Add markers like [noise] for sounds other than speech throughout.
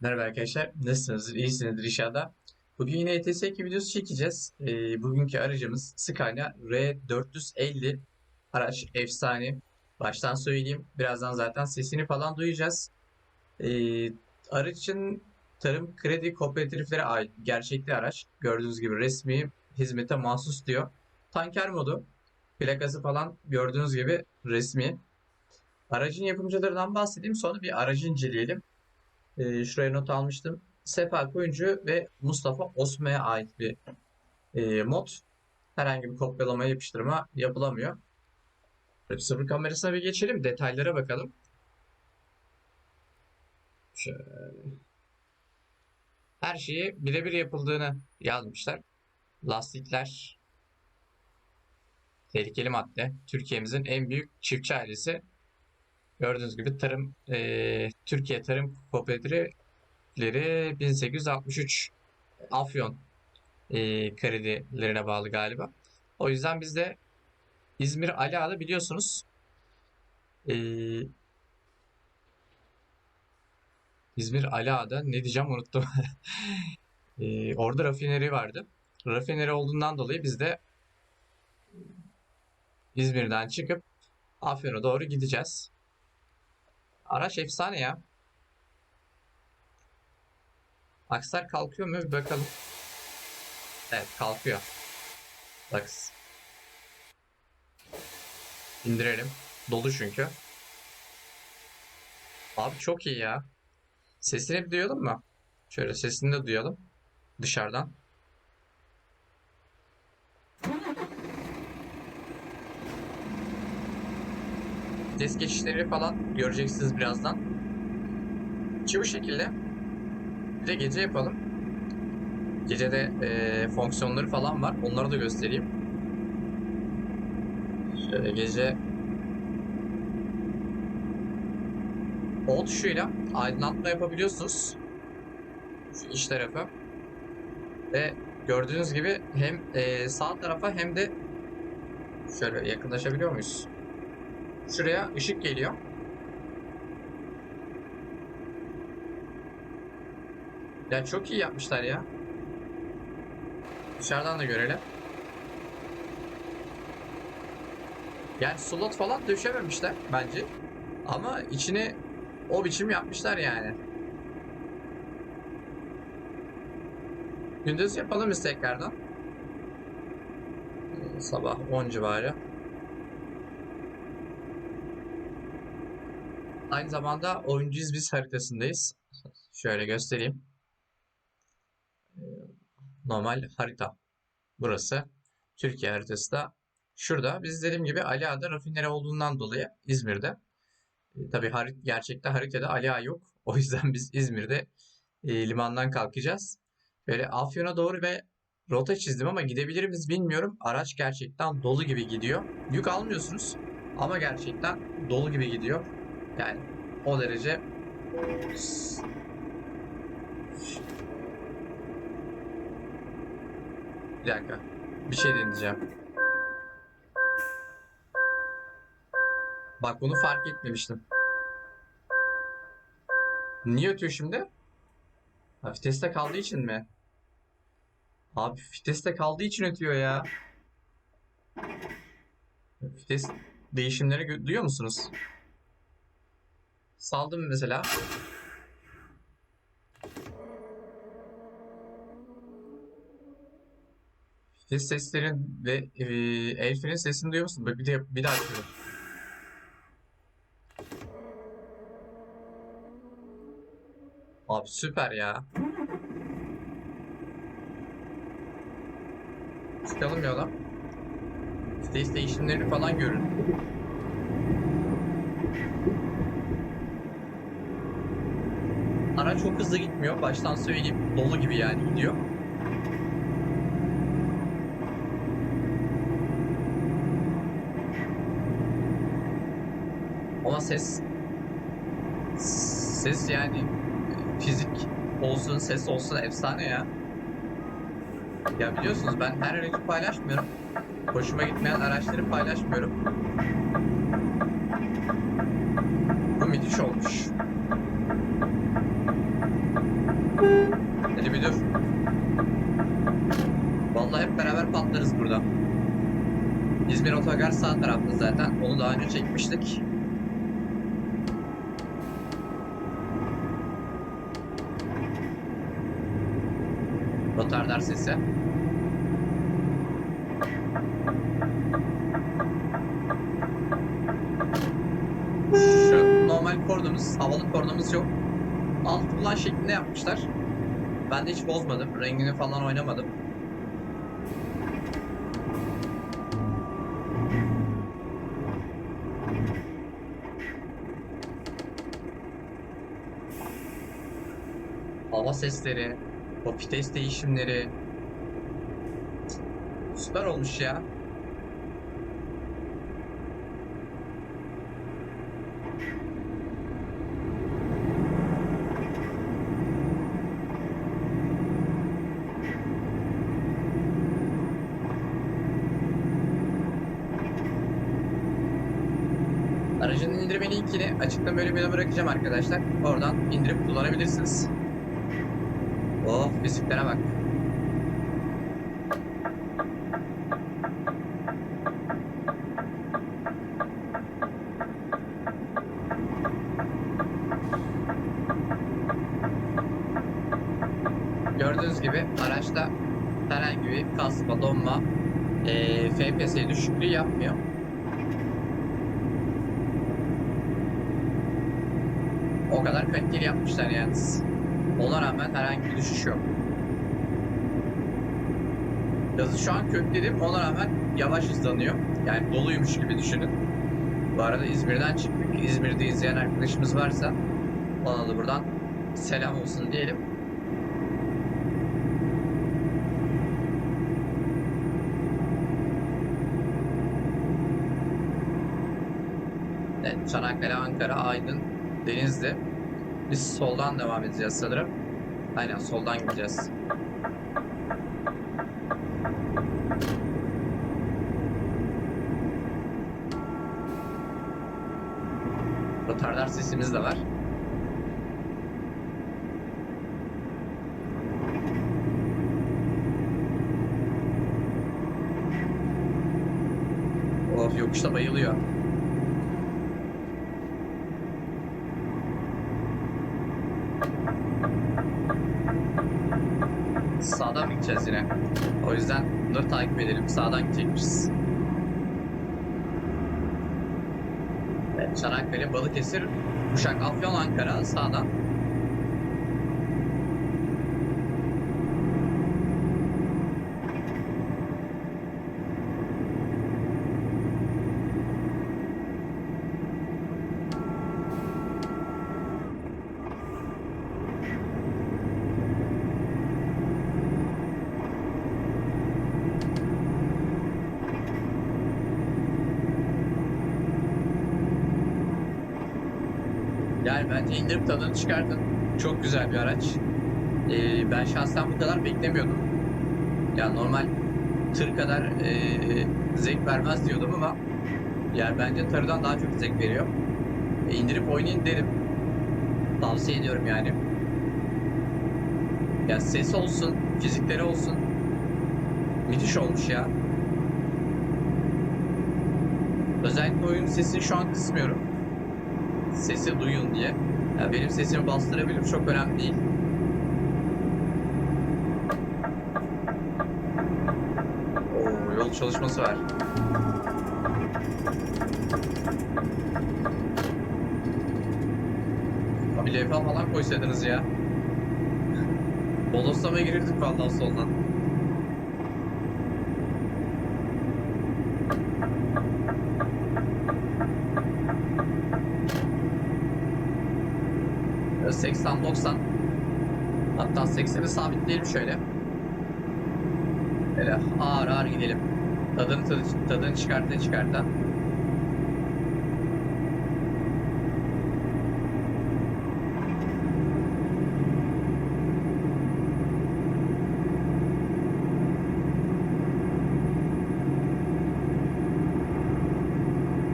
Merhaba arkadaşlar. Nasılsınız? İyisinizdir inşallah. Bugün yine ETS 2 videosu çekeceğiz. Ee, bugünkü aracımız Scania R450 araç efsane. Baştan söyleyeyim. Birazdan zaten sesini falan duyacağız. Ee, aracın tarım kredi kooperatiflere ait gerçekli araç. Gördüğünüz gibi resmi hizmete mahsus diyor. Tanker modu. Plakası falan gördüğünüz gibi resmi. Aracın yapımcılarından bahsedeyim. Sonra bir aracı inceleyelim. Ee, şuraya not almıştım. Sefa Koyuncu ve Mustafa Osman'a ait bir e, mod. Herhangi bir kopyalama yapıştırma yapılamıyor. Şöyle sıfır kamerasına bir geçelim. Detaylara bakalım. Şöyle. Her şeyi birebir yapıldığını yazmışlar. Lastikler tehlikeli madde. Türkiye'mizin en büyük çiftçi ailesi. Gördüğünüz gibi tarım e, Türkiye Tarım Kooperatifleri 1863 Afyon e, kredilerine bağlı galiba. O yüzden biz de İzmir Ali biliyorsunuz e, İzmir Ali ne diyeceğim unuttum. [laughs] E, orada rafineri vardı. Rafineri olduğundan dolayı biz de İzmir'den çıkıp Afyon'a doğru gideceğiz. Araç efsane ya. Aksar kalkıyor mu? Bir bakalım. Evet kalkıyor. Bak. İndirelim. Dolu çünkü. Abi çok iyi ya. Sesini bir duyalım mı? Şöyle sesini de duyalım. Dışarıdan. Ses geçişleri falan göreceksiniz birazdan. Ki bu şekilde. Bir de gece yapalım. Gecede e, fonksiyonları falan var. Onları da göstereyim. Şöyle gece O tuşuyla aydınlatma yapabiliyorsunuz. Şu iç tarafı. Ve gördüğünüz gibi hem e, sağ tarafa hem de şöyle yakınlaşabiliyor muyuz? Şuraya ışık geliyor. Ya çok iyi yapmışlar ya. Dışarıdan da görelim. Yani slot falan döşememişler bence. Ama içini o biçim yapmışlar yani. Gündüz yapalım biz tekrardan. Sabah 10 civarı. Aynı zamanda oyuncuyuz biz haritasındayız. Şöyle göstereyim. Ee, Normal harita. Burası. Türkiye haritası da şurada. Biz dediğim gibi Ali Ağa'da rafineri olduğundan dolayı İzmir'de. E, tabii harit gerçekte haritada Ali Ağa yok. O yüzden biz İzmir'de e, limandan kalkacağız. Böyle Afyon'a doğru ve rota çizdim ama gidebilir miyiz bilmiyorum. Araç gerçekten dolu gibi gidiyor. Yük almıyorsunuz ama gerçekten dolu gibi gidiyor. Yani o derece bir dakika. Bir şey deneyeceğim. Bak bunu fark etmemiştim. Niye ötüyor şimdi? Ha, viteste kaldığı için mi? Abi viteste kaldığı için ötüyor ya. Vites değişimleri duyuyor musunuz? Saldım mesela. Vites seslerin ve e, el freni sesini duyuyor musun? Bir de bir daha açıyorum. Abi süper ya. Çıkalım yola. Vites değişimlerini falan görün. Araç çok hızlı gitmiyor. Baştan söyleyeyim. Dolu gibi yani gidiyor. Ama ses ses yani fizik olsun ses olsun efsane ya. Ya biliyorsunuz ben her aracı paylaşmıyorum. Hoşuma gitmeyen araçları paylaşmıyorum. Bu müthiş olmuş. Gider patlarız burada. İzmir Otogar sağ tarafta zaten. Onu daha önce çekmiştik. Rotardar sesi. Şu normal kordonumuz, havalı kordonumuz yok. Alt kullan şeklinde yapmışlar. Ben de hiç bozmadım. Rengini falan oynamadım. Hava sesleri, o vites değişimleri. Süper olmuş ya. Aracın indirme linkini açıklama bölümüne bırakacağım arkadaşlar. Oradan indirip kullanabilirsiniz. Oh fiziklere bak. Gördüğünüz gibi araçta herhangi bir kasma, donma, eee FPS düşüklüğü yapmıyor. O kadar kaliteli yapmışlar yalnız. Ona rağmen herhangi bir düşüş yok. Yazı şu an kökledim ona rağmen yavaş hızlanıyor. Yani doluymuş gibi düşünün. Bu arada İzmir'den çıktık. İzmir'de izleyen arkadaşımız varsa ona da buradan selam olsun diyelim. Evet, Çanakkale, Ankara, Aydın, Denizli. Biz soldan devam edeceğiz sanırım. Aynen soldan gideceğiz. Rotardar sesimiz de var. Of yokuşta bayılıyor. Sağdan mı gideceğiz yine? O yüzden bunları takip edelim. Sağdan gidecekmişiz. Evet, Çanakkale, Balıkesir, Uşak, Afyon, Ankara sağdan. Yani bence indirip tadını çıkartın. Çok güzel bir araç. Ee, ben şahsen bu kadar beklemiyordum. Yani normal tır kadar ee, zevk vermez diyordum ama yani bence tırdan daha çok zevk veriyor. E, indirip oynayın derim. Tavsiye ediyorum yani. Ya ses olsun, fizikleri olsun. Müthiş olmuş ya. Özellikle oyun sesini şu an kısmıyorum sesi duyun diye. Yani benim sesimi bastırabilirim çok önemli değil. Oo, yol çalışması var. Abi levha falan koysaydınız ya. Bodoslama girirdik vallahi soldan. 80'i sabitleyelim şöyle. Böyle ağır ağır gidelim. Tadını, tadı, tadını çıkarta çıkarta.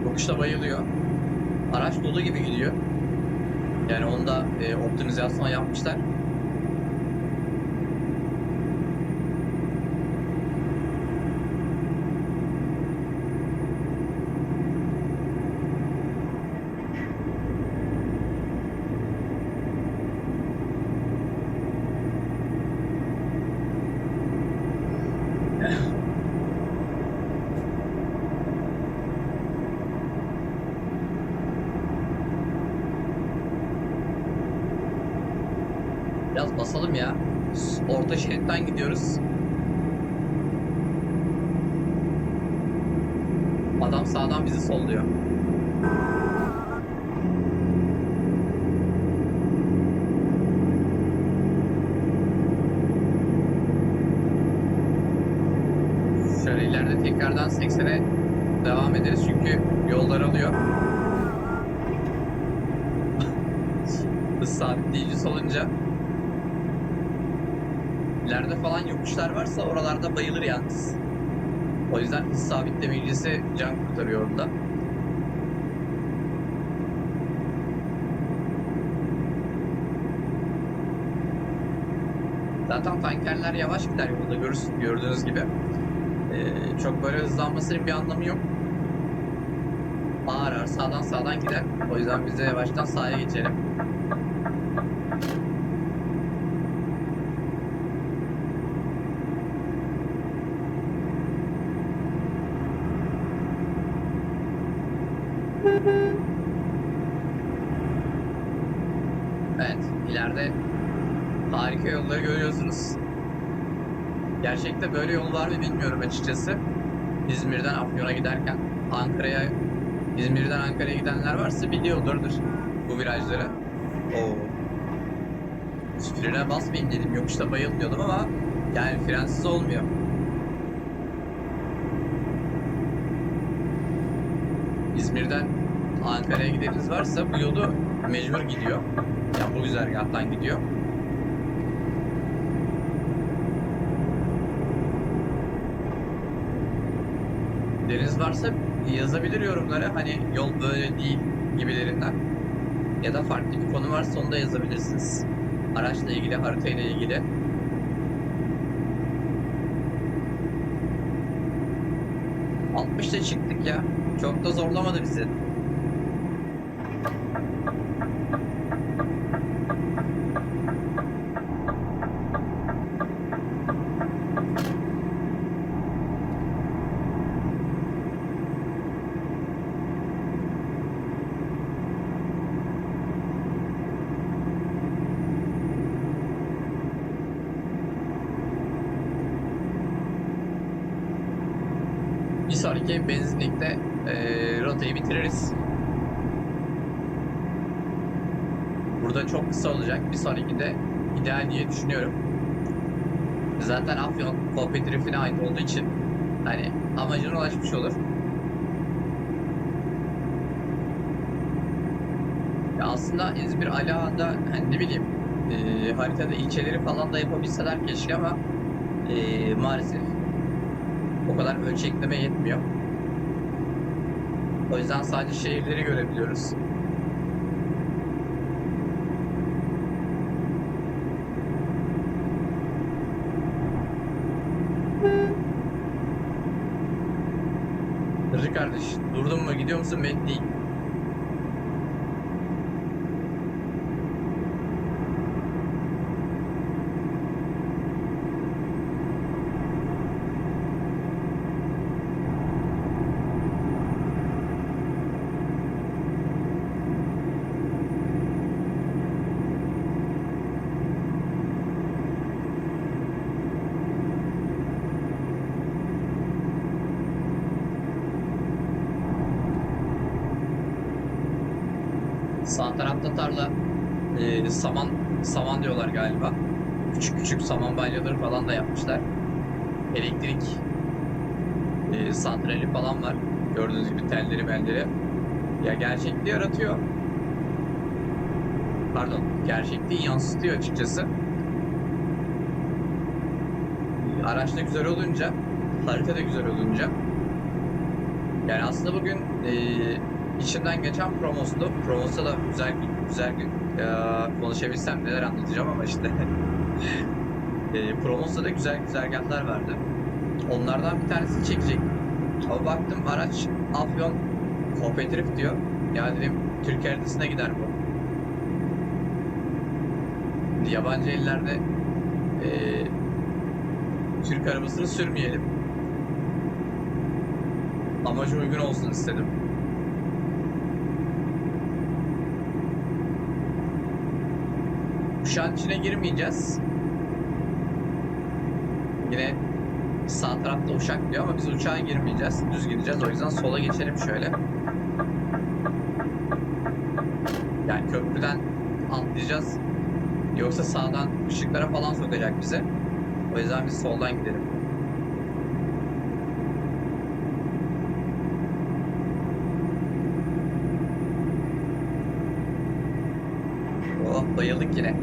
Yokuşta bayılıyor. Araç dolu gibi gidiyor. Yani onda e, optimizasyon yapmışlar. Biraz basalım ya. Orta şeritten gidiyoruz. Adam sağdan bizi solluyor. Şöyle ileride tekrardan 80'e devam ederiz çünkü yollar alıyor. Hız [laughs] sabitleyici solunca ileride falan yokuşlar varsa oralarda bayılır yalnız. O yüzden hız can kurtarıyor orada. Zaten tankerler yavaş gider yolda görürsün, gördüğünüz gibi. Ee, çok böyle hızlanmasının bir anlamı yok. Ağır ağır sağdan sağdan gider. O yüzden biz de yavaştan sağa geçelim. Evet, ileride harika yolları görüyorsunuz. Gerçekte böyle yol var mı bilmiyorum açıkçası. İzmir'den Afyon'a giderken Ankara'ya İzmir'den Ankara'ya gidenler varsa biliyorlardır bu virajları. Oo. Frene basmayayım dedim. Yokuşta bayılmıyordum ama yani frensiz olmuyor. İzmir'den Ankara'ya gideniniz varsa bu yolu mecbur gidiyor. Yani bu güzergahtan gidiyor. Deniz varsa yazabilir yorumlara hani yol böyle değil gibilerinden. Ya da farklı bir konu varsa onu da yazabilirsiniz. Araçla ilgili, haritayla ilgili. Altmışta çıktık ya. Çok da zorlamadı bizi. Bir sonraki benzinlikte eee, rotayı bitiririz. Burada çok kısa olacak. Bir sonraki de ideal diye düşünüyorum. Zaten Afyon kooperatifine ait olduğu için hani amacına ulaşmış olur. Ya aslında İzmir Alaağa'da hani ne bileyim eee, haritada ilçeleri falan da yapabilseler keşke ama eee, maalesef o kadar ölçekleme yetmiyor. O yüzden sadece şehirleri görebiliyoruz. Hırcı kardeş, durdun mu? Gidiyor musun? Bekleyeyim. Sağ tarafta tarla e, saman saman diyorlar galiba. Küçük küçük saman balyaları falan da yapmışlar. Elektrik e, santrali falan var. Gördüğünüz gibi telleri belleri. Ya gerçekliği yaratıyor. Pardon, gerçekliği yansıtıyor açıkçası. Araç da güzel olunca, harita da güzel olunca. Yani aslında bugün e, içimden geçen Promos'tu. Promos'ta da güzel güzel ya, konuşabilsem neler anlatacağım ama işte [laughs] e, Promos'ta da güzel güzergahlar vardı. Onlardan bir tanesini çekecek. Ama baktım araç Afyon kooperatif diyor. Ya dedim Türk haritasına gider bu. Yabancı ellerde e, Türk arabasını sürmeyelim. Amaca uygun olsun istedim. Uçağın içine girmeyeceğiz. Yine sağ tarafta uçak diyor ama biz uçağa girmeyeceğiz. Düz gideceğiz. O yüzden sola geçelim şöyle. Yani köprüden atlayacağız. Yoksa sağdan ışıklara falan sokacak bize. O yüzden biz soldan gidelim. Oh bayıldık yine.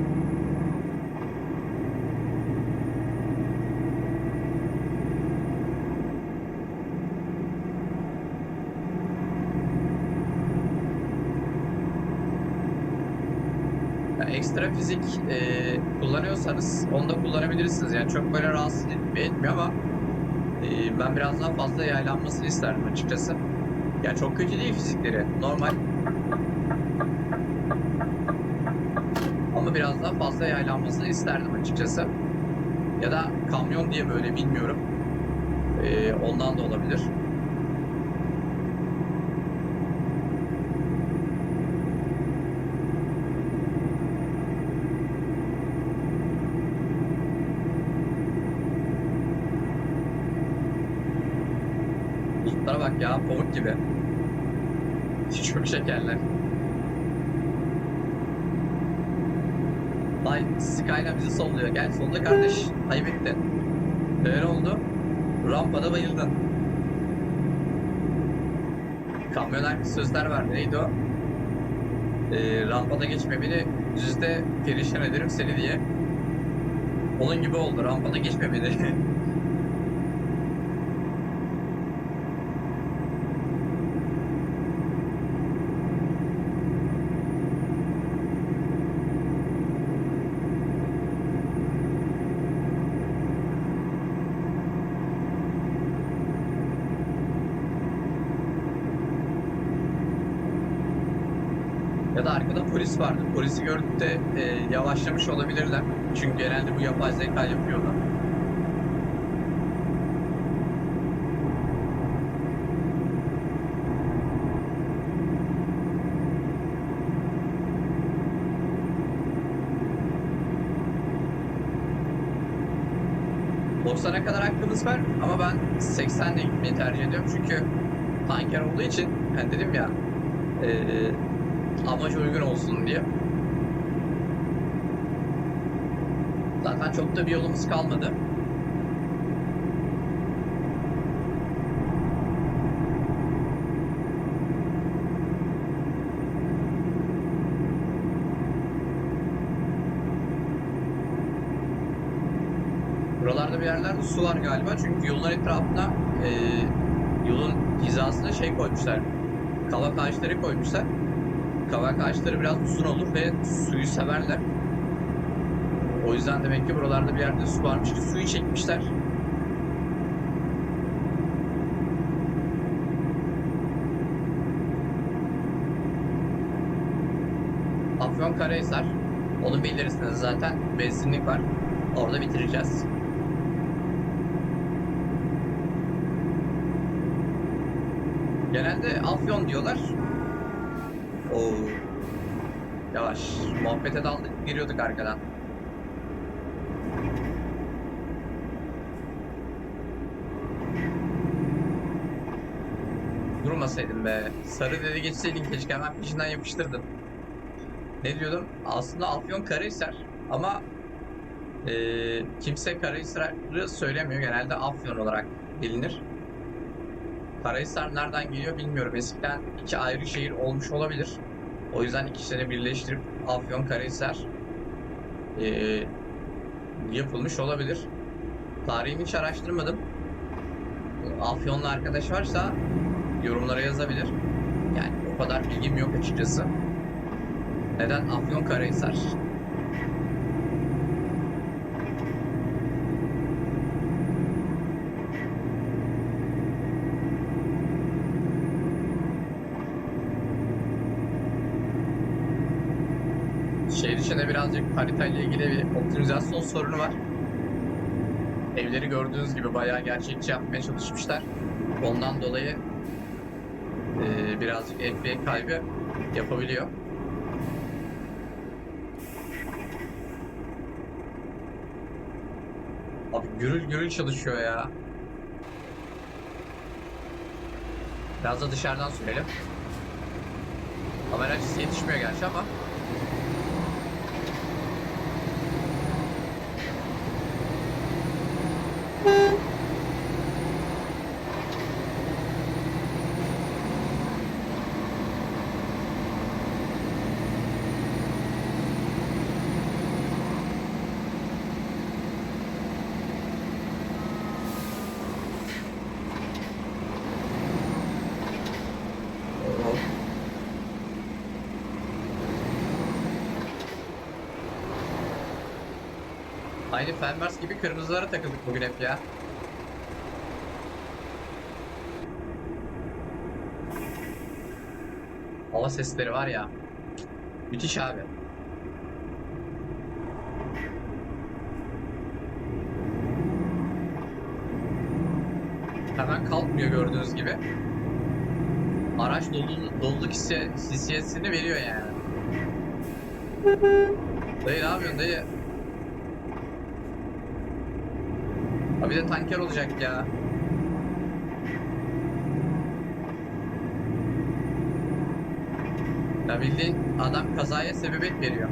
Yani ekstra fizik e, kullanıyorsanız onu da kullanabilirsiniz. Yani çok böyle rahatsız etmiyor ama e, ben biraz daha fazla yaylanmasını isterdim açıkçası. Ya çok kötü değil fizikleri. Normal. Ama biraz daha fazla yaylanmasını isterdim açıkçası. Ya da kamyon diye böyle bilmiyorum. E, ondan da olabilir. Bulutlara bak ya pamuk gibi. Çok şekerler. Ay Skyline bizi solluyor. Gel solda kardeş. Ayıp ettin. Öyle oldu. Rampada bayıldın. Kamyoner sözler verdi. Neydi o? Ee, rampada geçme beni. Düzde perişan ederim seni diye. Onun gibi oldu. Rampada geçme. [laughs] Ya da arkada polis vardı. Polisi gördük de e, yavaşlamış olabilirler. Çünkü genelde bu yapay zeka yapıyorlar. ...90'a kadar hakkımız var ama ben 80'le gitmeyi tercih ediyorum çünkü tanker olduğu için hani dedim ya e, amaç uygun olsun diye. Zaten çok da bir yolumuz kalmadı. Buralarda bir yerlerde su var galiba çünkü yolun etrafına e, yolun hizasına şey koymuşlar. Kavak ağaçları koymuşlar. Kavak ağaçları biraz uzun olur ve suyu severler. O yüzden demek ki buralarda bir yerde su varmış ki suyu çekmişler. Afyonkarahisar. Onu bilirsiniz zaten. Benzinlik var. Orada bitireceğiz. Genelde Afyon diyorlar. Oo. Yavaş. Muhabbete daldık, giriyorduk arkadan. Durmasaydın be. Sarı dedi geçseydin keşke hemen peşinden yapıştırdım. Ne diyordum? Aslında Afyon Karahisar ama eee, kimse Karahisar'ı söylemiyor. Genelde Afyon olarak bilinir. Karahisar nereden geliyor bilmiyorum. Eskiden iki ayrı şehir olmuş olabilir. O yüzden ikisini birleştirip Afyon Karahisar eee, yapılmış olabilir. Tarihini hiç araştırmadım. Afyonlu arkadaş varsa yorumlara yazabilir. Yani o kadar bilgim yok açıkçası. Neden Afyon Türkçe'de birazcık haritayla ilgili bir optimizasyon sorunu var. Evleri gördüğünüz gibi bayağı gerçekçi yapmaya çalışmışlar. Ondan dolayı e, birazcık FP kaybı yapabiliyor. Abi gürül gürül çalışıyor ya. Biraz da dışarıdan sürelim. Kamera açısı yetişmiyor gerçi ama Aynı Fenvers gibi kırmızılara takıldık bugün hep ya. Hava sesleri var ya. Müthiş abi. Hemen kalkmıyor gördüğünüz gibi. Araç dolu, doluluk hissi, hissiyatını veriyor yani. Dayı ne yapıyorsun dayı? Bir de tanker olacak ya. Ya bildiğin adam kazaya sebebiyet veriyor.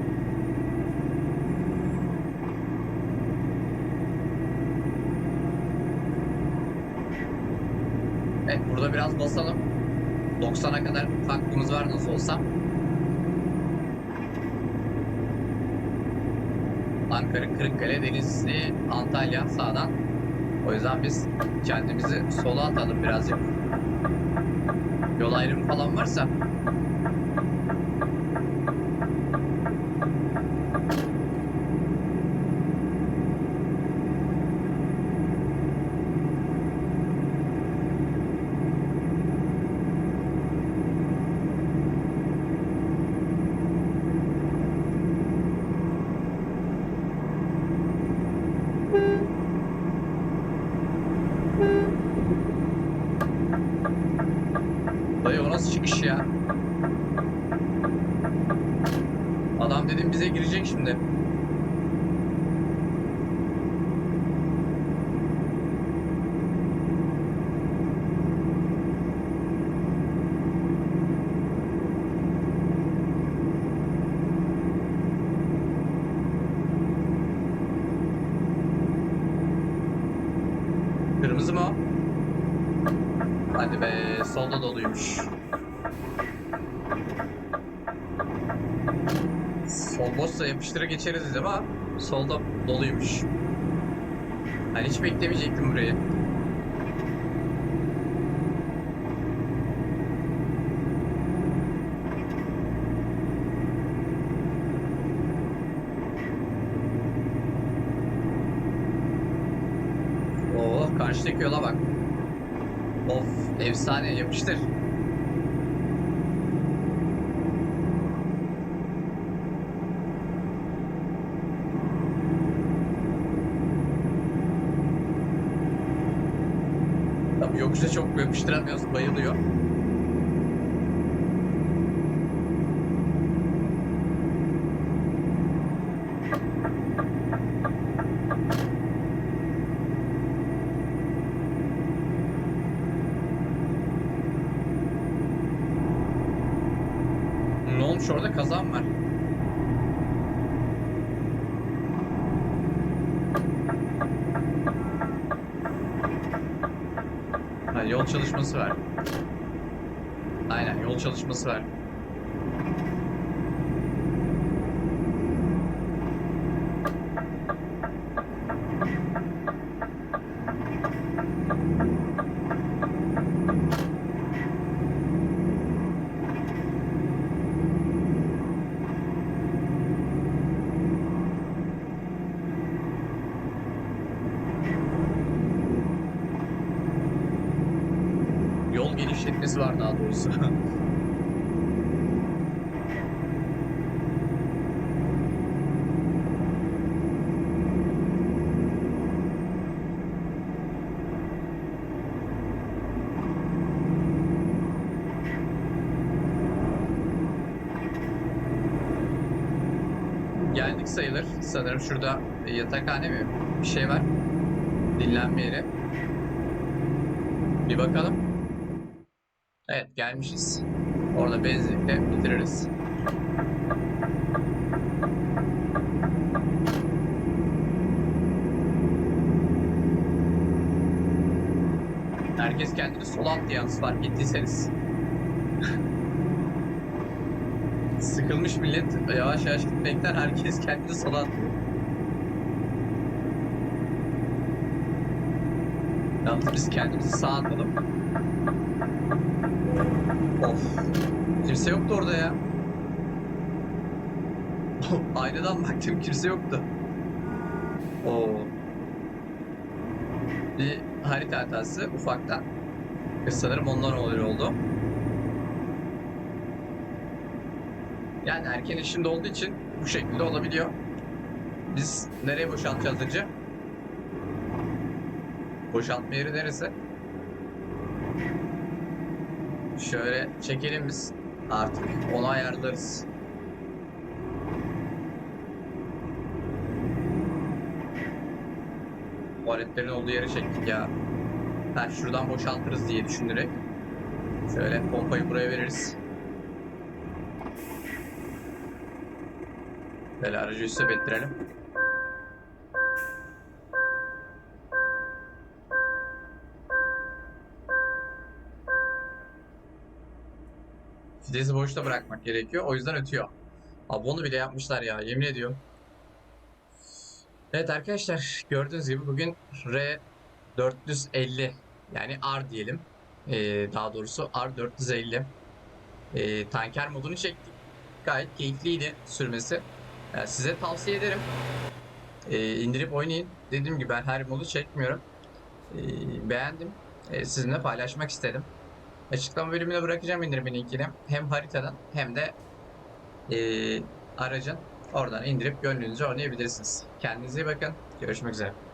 Evet burada biraz basalım. 90'a kadar hakkımız var nasıl olsa. Ankara, Kırıkkale, Denizli, Antalya sağdan. O yüzden biz kendimizi sola atalım birazcık. Yol ayrımı falan varsa. Dayı o nasıl çıkış ya? Adam dedim bize girecek şimdi. Kırmızı mı o? Hadi be solda doluymuş. Sol boşsa yapıştıra geçeriz dedim ama solda doluymuş. Hani hiç beklemeyecektim burayı. Oo karşıdaki yola bak. Of efsane yapıştır. Tabii yokuşta yapıştıramıyoruz, bayılıyor. Ne olmuş orada kazan var. Ha, yol çalışması var. Aynen yol çalışması var. Yol genişletmesi var daha doğrusu. Sayılır. Sanırım şurada yatakhane mi? Bir şey var. Dinlenme yeri. Bir bakalım. Evet gelmişiz. Orada benzinlikle bitiririz. Herkes kendini sola attı yalnız fark ettiyseniz. Sıkılmış millet yavaş yavaş gitmekten herkes kendini atıyor. Yalnız biz kendimizi sağa atalım. Of. Kimse yoktu orada ya. [laughs] Aynadan baktım kimse yoktu. Oo. Bir harita hatası ufaktan. Sanırım ondan oluyor oldu. Yani erken işinde olduğu için bu şekilde olabiliyor. Biz nereye boşaltacağız acı? Boşaltma yeri neresi? Şöyle çekelim biz. Artık onu ayarlarız. Tuvaletlerin olduğu yere çektik ya. Ha şuradan boşaltırız diye düşünerek. Şöyle pompayı buraya veririz. Böyle aracı üste bettirelim. Fidesi boşta bırakmak gerekiyor. O yüzden ötüyor. Abi onu bile yapmışlar ya. Yemin ediyorum. Evet arkadaşlar gördüğünüz gibi bugün R450 yani R diyelim. Ee, daha doğrusu R450 ee, tanker modunu çektik. Gayet keyifliydi sürmesi. Yani size tavsiye ederim. Ee, indirip oynayın. Dediğim gibi ben her modu çekmiyorum. Ee, beğendim. Ee, sizinle paylaşmak istedim. Açıklama bölümüne bırakacağım indirme linkini. Hem haritadan hem de ee, aracın oradan indirip gönlünüzce oynayabilirsiniz. Kendinize iyi bakın. Görüşmek üzere.